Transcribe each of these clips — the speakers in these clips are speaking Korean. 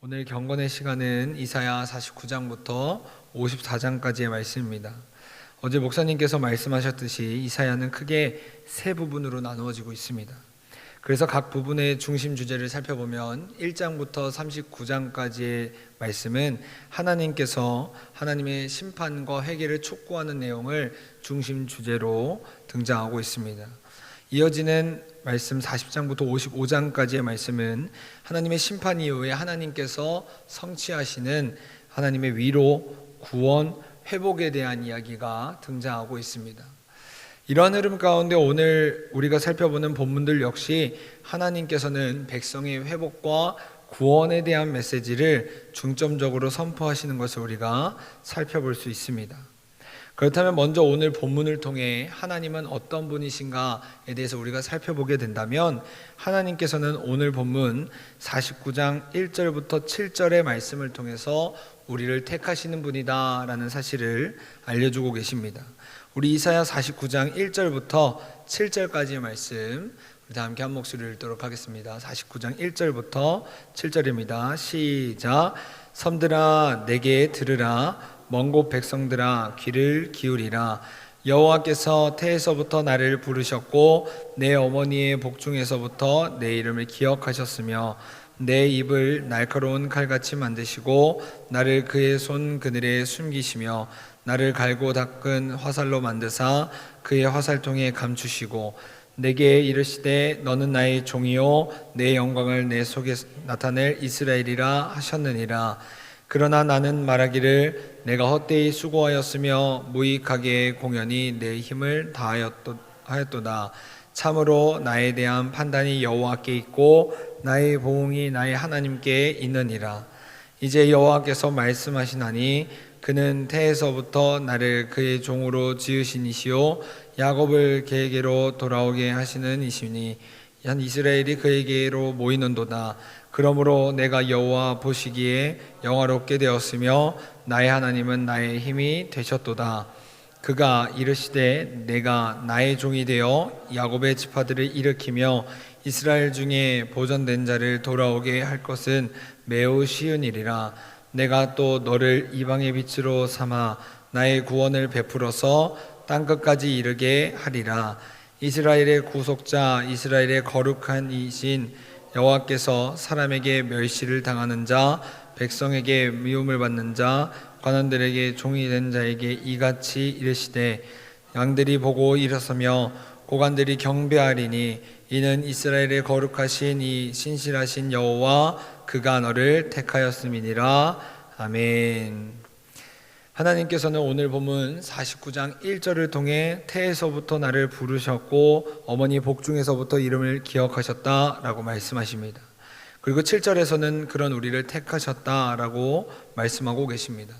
오늘 경건의 시간은 이사야 49장부터 54장까지의 말씀입니다. 어제 목사님께서 말씀하셨듯이 이사야는 크게 세 부분으로 나누어지고 있습니다. 그래서 각 부분의 중심 주제를 살펴보면 1장부터 39장까지의 말씀은 하나님께서 하나님의 심판과 회개를 촉구하는 내용을 중심 주제로 등장하고 있습니다. 이어지는 말씀 40장부터 55장까지의 말씀은 하나님의 심판 이후에 하나님께서 성취하시는 하나님의 위로, 구원, 회복에 대한 이야기가 등장하고 있습니다. 이러한 흐름 가운데 오늘 우리가 살펴보는 본문들 역시 하나님께서는 백성의 회복과 구원에 대한 메시지를 중점적으로 선포하시는 것을 우리가 살펴볼 수 있습니다. 그렇다면 먼저 오늘 본문을 통해 하나님은 어떤 분이신가에 대해서 우리가 살펴보게 된다면 하나님께서는 오늘 본문 49장 1절부터 7절의 말씀을 통해서 우리를 택하시는 분이다라는 사실을 알려주고 계십니다. 우리 이사야 49장 1절부터 7절까지의 말씀 우리 다 함께 한 목소리를 읽도록 하겠습니다. 49장 1절부터 7절입니다. 시작 섬들아 내게 들으라 먼 곳 백성들아 귀를 기울이라. 여호와께서 태에서부터 나를 부르셨고 내 어머니의 복중에서부터 내 이름을 기억하셨으며 내 입을 날카로운 칼같이 만드시고 나를 그의 손 그늘에 숨기시며 나를 갈고 닦은 화살로 만드사 그의 화살통에 감추시고 내게 이르시되 너는 나의 종이요 내 영광을 내 속에 나타낼 이스라엘이라 하셨느니라 그러나 나는 말하기를 내가 헛되이 수고하였으며 무익하게 공연히 내 힘을 다하였도다. 참으로 나에 대한 판단이 여호와께 있고 나의 보응이 나의 하나님께 있느니라. 이제 여호와께서 말씀하시나니 그는 태에서부터 나를 그의 종으로 지으신 이시요 야곱을 그에게로 돌아오게 하시는 이시니 한 이스라엘이 그에게로 모이는도다 그러므로 내가 여호와 보시기에 영화롭게 되었으며 나의 하나님은 나의 힘이 되셨도다. 그가 이르시되 내가 나의 종이 되어 야곱의 지파들을 일으키며 이스라엘 중에 보존된 자를 돌아오게 할 것은 매우 쉬운 일이라. 내가 또 너를 이방의 빛으로 삼아 나의 구원을 베풀어서 땅 끝까지 이르게 하리라. 이스라엘의 구속자 이스라엘의 거룩한 이신 여호와께서 사람에게 멸시를 당하는 자 백성에게 미움을 받는 자 관원들에게 종이 된 자에게 이같이 이르시되 양들이 보고 일어서며 고관들이 경배하리니 이는 이스라엘의 거룩하신 이 신실하신 여호와 그가 너를 택하였음이니라 아멘. 하나님께서는 오늘 본문 49장 1절을 통해 태에서부터 나를 부르셨고 어머니 복중에서부터 이름을 기억하셨다라고 말씀하십니다. 그리고 7절에서는 그런 우리를 택하셨다라고 말씀하고 계십니다.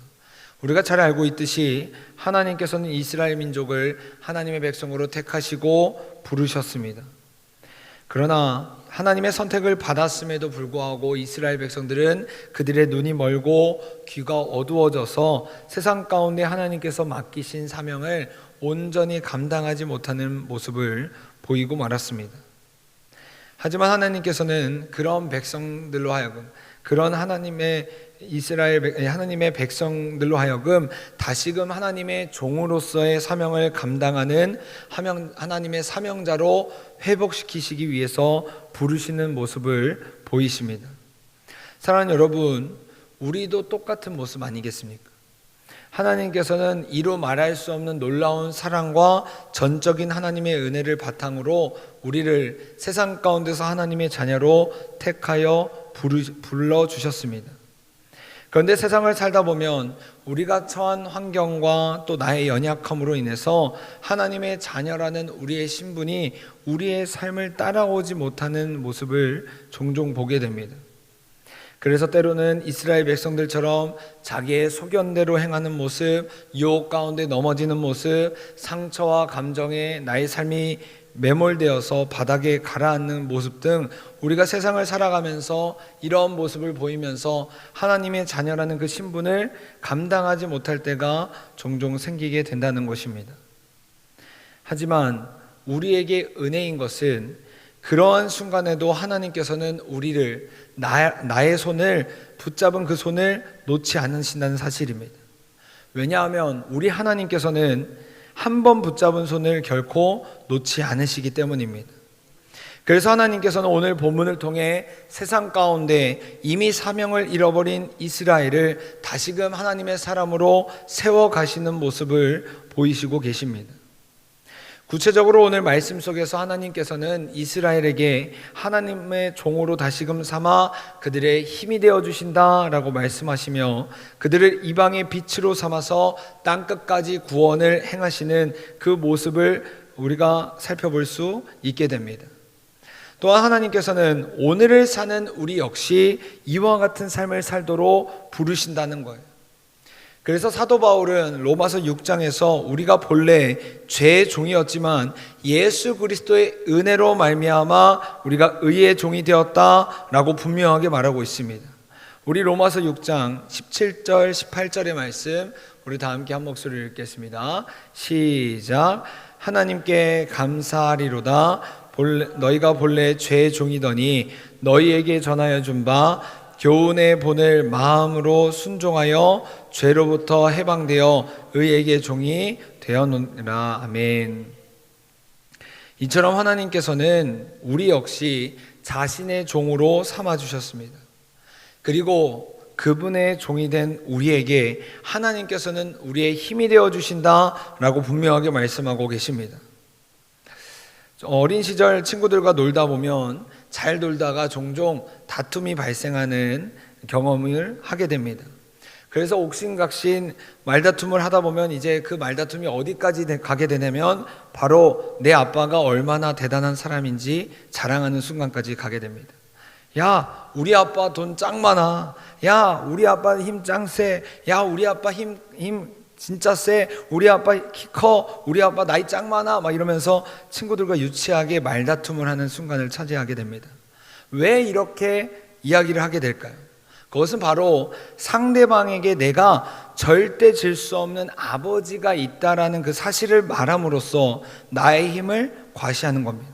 우리가 잘 알고 있듯이 하나님께서는 이스라엘 민족을 하나님의 백성으로 택하시고 부르셨습니다. 그러나 하나님의 선택을 받았음에도 불구하고 이스라엘 백성들은 그들의 눈이 멀고 귀가 어두워져서 세상 가운데 하나님께서 맡기신 사명을 온전히 감당하지 못하는 모습을 보이고 말았습니다. 하지만 하나님께서는 그런 백성들로 하여금 그런 하나님의 이스라엘 하나님의 백성들로 하여금 다시금 하나님의 종으로서의 사명을 감당하는 하나님의 사명자로 회복시키시기 위해서 부르시는 모습을 보이십니다. 사랑하는 여러분, 우리도 똑같은 모습 아니겠습니까? 하나님께서는 이루 말할 수 없는 놀라운 사랑과 전적인 하나님의 은혜를 바탕으로 우리를 세상 가운데서 하나님의 자녀로 택하여 불러 주셨습니다. 그런데 세상을 살다 보면 우리가 처한 환경과 또 나의 연약함으로 인해서 하나님의 자녀라는 우리의 신분이 우리의 삶을 따라오지 못하는 모습을 종종 보게 됩니다. 그래서 때로는 이스라엘 백성들처럼 자기의 소견대로 행하는 모습, 유혹 가운데 넘어지는 모습, 상처와 감정에 나의 삶이 매몰되어서 바닥에 가라앉는 모습 등 우리가 세상을 살아가면서 이런 모습을 보이면서 하나님의 자녀라는 그 신분을 감당하지 못할 때가 종종 생기게 된다는 것입니다. 하지만 우리에게 은혜인 것은 그러한 순간에도 하나님께서는 우리를 나, 나의 손을 붙잡은 그 손을 놓지 않으신다는 사실입니다. 왜냐하면 우리 하나님께서는 한 번 붙잡은 손을 결코 놓지 않으시기 때문입니다. 그래서 하나님께서는 오늘 본문을 통해 세상 가운데 이미 사명을 잃어버린 이스라엘을 다시금 하나님의 사람으로 세워 가시는 모습을 보이시고 계십니다. 구체적으로 오늘 말씀 속에서 하나님께서는 이스라엘에게 하나님의 종으로 다시금 삼아 그들의 힘이 되어 주신다라고 말씀하시며 그들을 이방의 빛으로 삼아서 땅 끝까지 구원을 행하시는 그 모습을 우리가 살펴볼 수 있게 됩니다. 또한 하나님께서는 오늘을 사는 우리 역시 이와 같은 삶을 살도록 부르신다는 거예요. 그래서 사도 바울은 로마서 6장에서 우리가 본래 죄의 종이었지만 예수 그리스도의 은혜로 말미암아 우리가 의의 종이 되었다라고 분명하게 말하고 있습니다. 우리 로마서 6장 17절 18절의 말씀 우리 다 함께 한 목소리를 읽겠습니다. 시작 하나님께 감사하리로다 본래, 너희가 본래 죄의 종이더니 너희에게 전하여 준 바 교훈의 본을 마음으로 순종하여 죄로부터 해방되어 의에게 종이 되었노라 아멘. 이처럼 하나님께서는 우리 역시 자신의 종으로 삼아 주셨습니다. 그리고 그분의 종이 된 우리에게 하나님께서는 우리의 힘이 되어 주신다라고 분명하게 말씀하고 계십니다. 어린 시절 친구들과 놀다 보면 잘 놀다가 종종 다툼이 발생하는 경험을 하게 됩니다. 그래서 옥신각신 말다툼을 하다 보면 이제 그 말다툼이 어디까지 가게 되냐면 바로 내 아빠가 얼마나 대단한 사람인지 자랑하는 순간까지 가게 됩니다. 야, 우리 아빠 돈 짱 많아. 야, 우리 아빠 힘 짱 세. 야, 우리 아빠 힘, 힘 진짜 세. 우리 아빠 키 커. 우리 아빠 나이 짱 많아. 막 이러면서 친구들과 유치하게 말다툼을 하는 순간을 차지하게 됩니다. 왜 이렇게 이야기를 하게 될까요? 그것은 바로 상대방에게 내가 절대 질 수 없는 아버지가 있다라는 그 사실을 말함으로써 나의 힘을 과시하는 겁니다.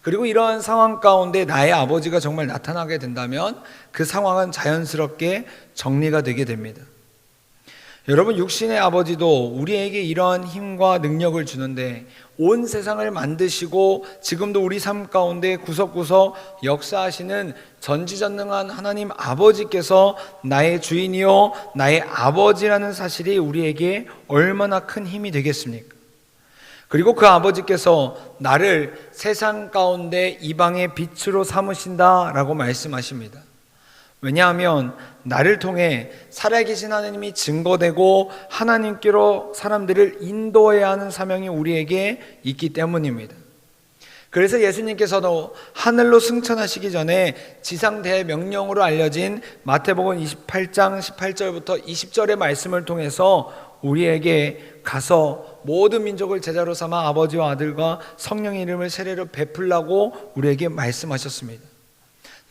그리고 이러한 상황 가운데 나의 아버지가 정말 나타나게 된다면 그 상황은 자연스럽게 정리가 되게 됩니다. 여러분 육신의 아버지도 우리에게 이러한 힘과 능력을 주는데 온 세상을 만드시고 지금도 우리 삶 가운데 구석구석 역사하시는 전지전능한 하나님 아버지께서 나의 주인이요 나의 아버지라는 사실이 우리에게 얼마나 큰 힘이 되겠습니까? 그리고 그 아버지께서 나를 세상 가운데 이방의 빛으로 삼으신다라고 말씀하십니다. 왜냐하면 나를 통해 살아계신 하나님이 증거되고 하나님께로 사람들을 인도해야 하는 사명이 우리에게 있기 때문입니다. 그래서 예수님께서도 하늘로 승천하시기 전에 지상 대명령으로 알려진 마태복음 28장 18절부터 20절의 말씀을 통해서 우리에게 가서 모든 민족을 제자로 삼아 아버지와 아들과 성령 이름을 세례로 베풀라고 우리에게 말씀하셨습니다.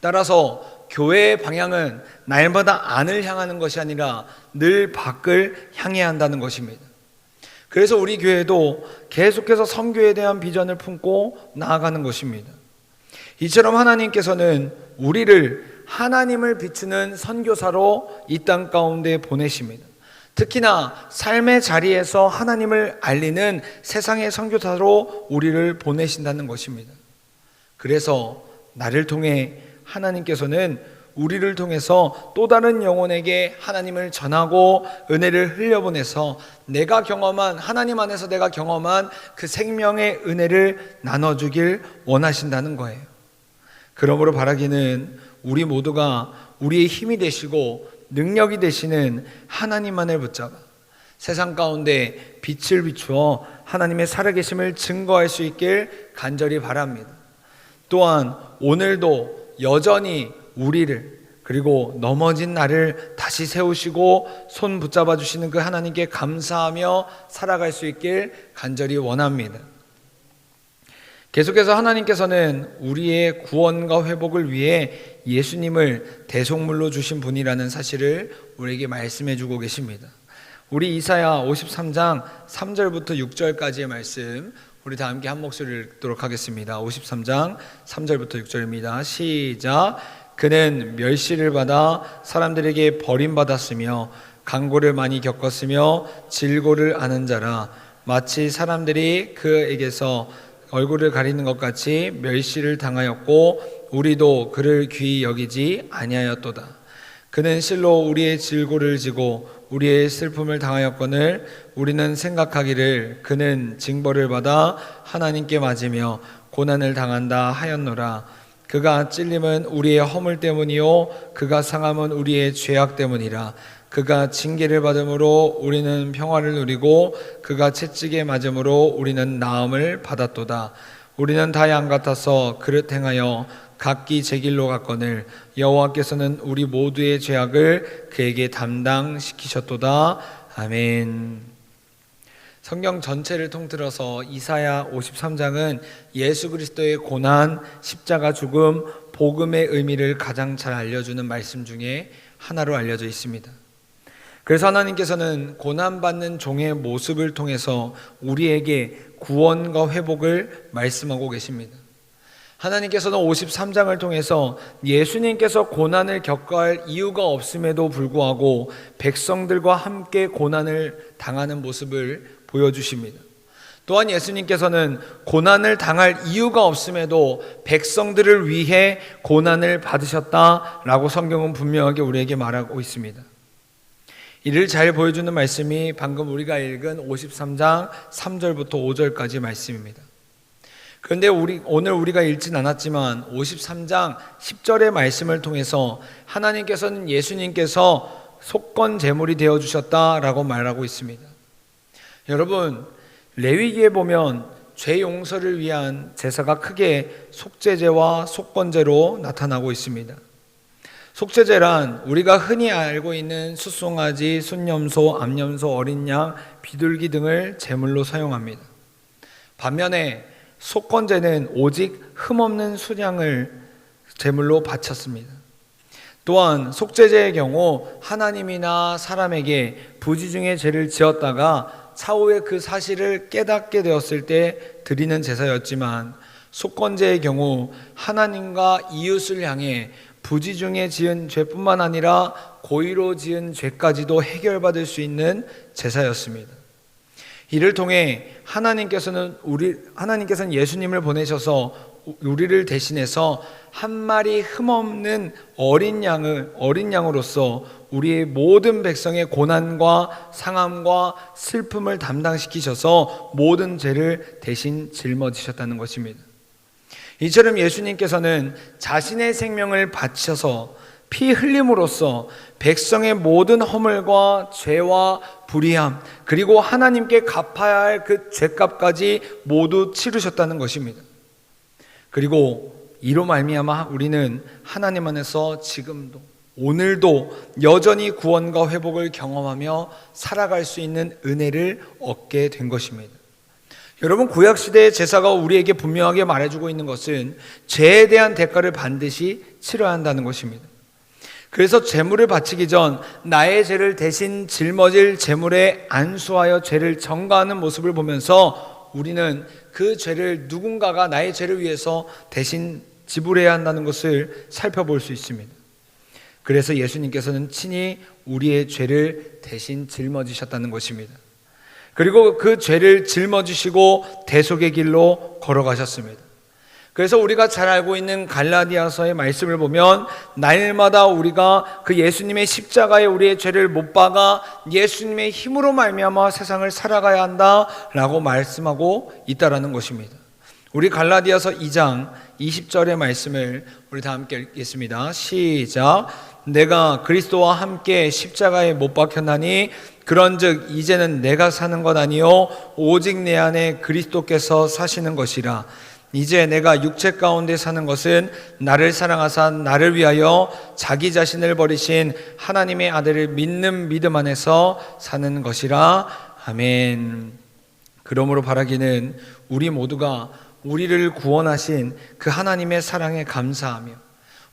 따라서 교회의 방향은 날마다 안을 향하는 것이 아니라 늘 밖을 향해야 한다는 것입니다. 그래서 우리 교회도 계속해서 성교에 대한 비전을 품고 나아가는 것입니다. 이처럼 하나님께서는 우리를 하나님을 비추는 선교사로 이 땅 가운데 보내십니다. 특히나 삶의 자리에서 하나님을 알리는 세상의 선교사로 우리를 보내신다는 것입니다. 그래서 나를 통해 하나님께서는 우리를 통해서 또 다른 영혼에게 하나님을 전하고 은혜를 흘려보내서 내가 경험한 하나님 안에서 내가 경험한 그 생명의 은혜를 나눠주길 원하신다는 거예요. 그러므로 바라기는 우리 모두가 우리의 힘이 되시고 능력이 되시는 하나님만을 붙잡아 세상 가운데 빛을 비추어 하나님의 살아계심을 증거할 수 있길 간절히 바랍니다. 또한 오늘도 여전히 우리를 그리고 넘어진 나를 다시 세우시고 손 붙잡아 주시는 그 하나님께 감사하며 살아갈 수 있길 간절히 원합니다. 계속해서 하나님께서는 우리의 구원과 회복을 위해 예수님을 대속물로 주신 분이라는 사실을 우리에게 말씀해 주고 계십니다. 우리 이사야 53장 3절부터 6절까지의 말씀 우리 다 함께 한 목소리를 읽도록 하겠습니다. 53장 3절부터 6절입니다. 시작. 그는 멸시를 받아 사람들에게 버림받았으며 강고를 많이 겪었으며 질고를 아는 자라 마치 사람들이 그에게서 얼굴을 가리는 것 같이 멸시를 당하였고 우리도 그를 귀히 여기지 아니하였도다. 그는 실로 우리의 질고를 지고 우리의 슬픔을 당하였거늘 우리는 생각하기를 그는 징벌을 받아 하나님께 맞으며 고난을 당한다 하였노라. 그가 찔림은 우리의 허물 때문이요 그가 상함은 우리의 죄악 때문이라. 그가 징계를 받음으로 우리는 평화를 누리고 그가 채찍에 맞음으로 우리는 나음을 받았도다. 우리는 다 양 같아서 그릇 행하여 각기 제 길로 갔거늘 여호와께서는 우리 모두의 죄악을 그에게 담당시키셨도다. 아멘. 성경 전체를 통틀어서 이사야 53장은 예수 그리스도의 고난, 십자가 죽음, 복음의 의미를 가장 잘 알려주는 말씀 중에 하나로 알려져 있습니다. 그래서 하나님께서는 고난받는 종의 모습을 통해서 우리에게 구원과 회복을 말씀하고 계십니다. 하나님께서는 53장을 통해서 예수님께서 고난을 겪어야 할 이유가 없음에도 불구하고 백성들과 함께 고난을 당하는 모습을 보여주십니다. 또한 예수님께서는 고난을 당할 이유가 없음에도 백성들을 위해 고난을 받으셨다라고 성경은 분명하게 우리에게 말하고 있습니다. 이를 잘 보여주는 말씀이 방금 우리가 읽은 53장 3절부터 5절까지 말씀입니다. 그런데 우리 오늘 우리가 읽진 않았지만 53장 10절의 말씀을 통해서 하나님께서는 예수님께서 속건 제물이 되어 주셨다라고 말하고 있습니다. 여러분 레위기에 보면 죄 용서를 위한 제사가 크게 속죄제와 속건제로 나타나고 있습니다. 속죄제란 우리가 흔히 알고 있는 숫송아지, 순념소, 암염소, 어린 양, 비둘기 등을 제물로 사용합니다. 반면에 속건제는 오직 흠없는 수량을 제물로 바쳤습니다. 또한 속죄제의 경우 하나님이나 사람에게 부지 중에 죄를 지었다가 차후에 그 사실을 깨닫게 되었을 때 드리는 제사였지만 속건제의 경우 하나님과 이웃을 향해 부지 중에 지은 죄뿐만 아니라 고의로 지은 죄까지도 해결받을 수 있는 제사였습니다. 이를 통해 하나님께서는 우리 하나님께서는 예수님을 보내셔서 우리를 대신해서 한 마리 흠없는 어린 양을 어린 양으로서 우리의 모든 백성의 고난과 상함과 슬픔을 담당시키셔서 모든 죄를 대신 짊어지셨다는 것입니다. 이처럼 예수님께서는 자신의 생명을 바쳐서 피 흘림으로써 백성의 모든 허물과 죄와 불의함 그리고 하나님께 갚아야 할 그 죄값까지 모두 치르셨다는 것입니다. 그리고 이로 말미암아 우리는 하나님 안에서 지금도 오늘도 여전히 구원과 회복을 경험하며 살아갈 수 있는 은혜를 얻게 된 것입니다. 여러분 구약 시대의 제사가 우리에게 분명하게 말해주고 있는 것은 죄에 대한 대가를 반드시 치러야 한다는 것입니다. 그래서 제물을 바치기 전 나의 죄를 대신 짊어질 제물에 안수하여 죄를 전가하는 모습을 보면서 우리는 그 죄를 누군가가 나의 죄를 위해서 대신 지불해야 한다는 것을 살펴볼 수 있습니다. 그래서 예수님께서는 친히 우리의 죄를 대신 짊어지셨다는 것입니다. 그리고 그 죄를 짊어지시고 대속의 길로 걸어가셨습니다. 그래서 우리가 잘 알고 있는 갈라디아서의 말씀을 보면 날마다 우리가 그 예수님의 십자가에 우리의 죄를 못 박아 예수님의 힘으로 말미암아 세상을 살아가야 한다라고 말씀하고 있다라는 것입니다. 우리 갈라디아서 2장 20절의 말씀을 우리 다 함께 읽겠습니다. 시작. 내가 그리스도와 함께 십자가에 못 박혔나니 그런즉 이제는 내가 사는 것 아니요 오직 내 안에 그리스도께서 사시는 것이라. 이제 내가 육체 가운데 사는 것은 나를 사랑하사 나를 위하여 자기 자신을 버리신 하나님의 아들을 믿는 믿음 안에서 사는 것이라. 아멘. 그러므로 바라기는 우리 모두가 우리를 구원하신 그 하나님의 사랑에 감사하며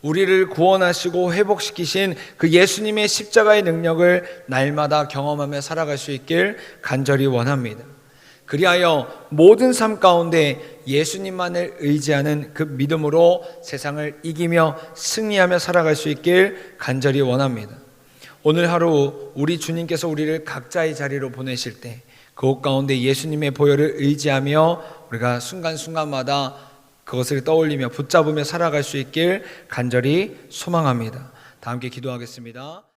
우리를 구원하시고 회복시키신 그 예수님의 십자가의 능력을 날마다 경험하며 살아갈 수 있길 간절히 원합니다. 그리하여 모든 삶 가운데 예수님만을 의지하는 그 믿음으로 세상을 이기며 승리하며 살아갈 수 있길 간절히 원합니다. 오늘 하루 우리 주님께서 우리를 각자의 자리로 보내실 때 그곳 가운데 예수님의 보혈을 의지하며 우리가 순간순간마다 그것을 떠올리며 붙잡으며 살아갈 수 있길 간절히 소망합니다. 다 함께 기도하겠습니다.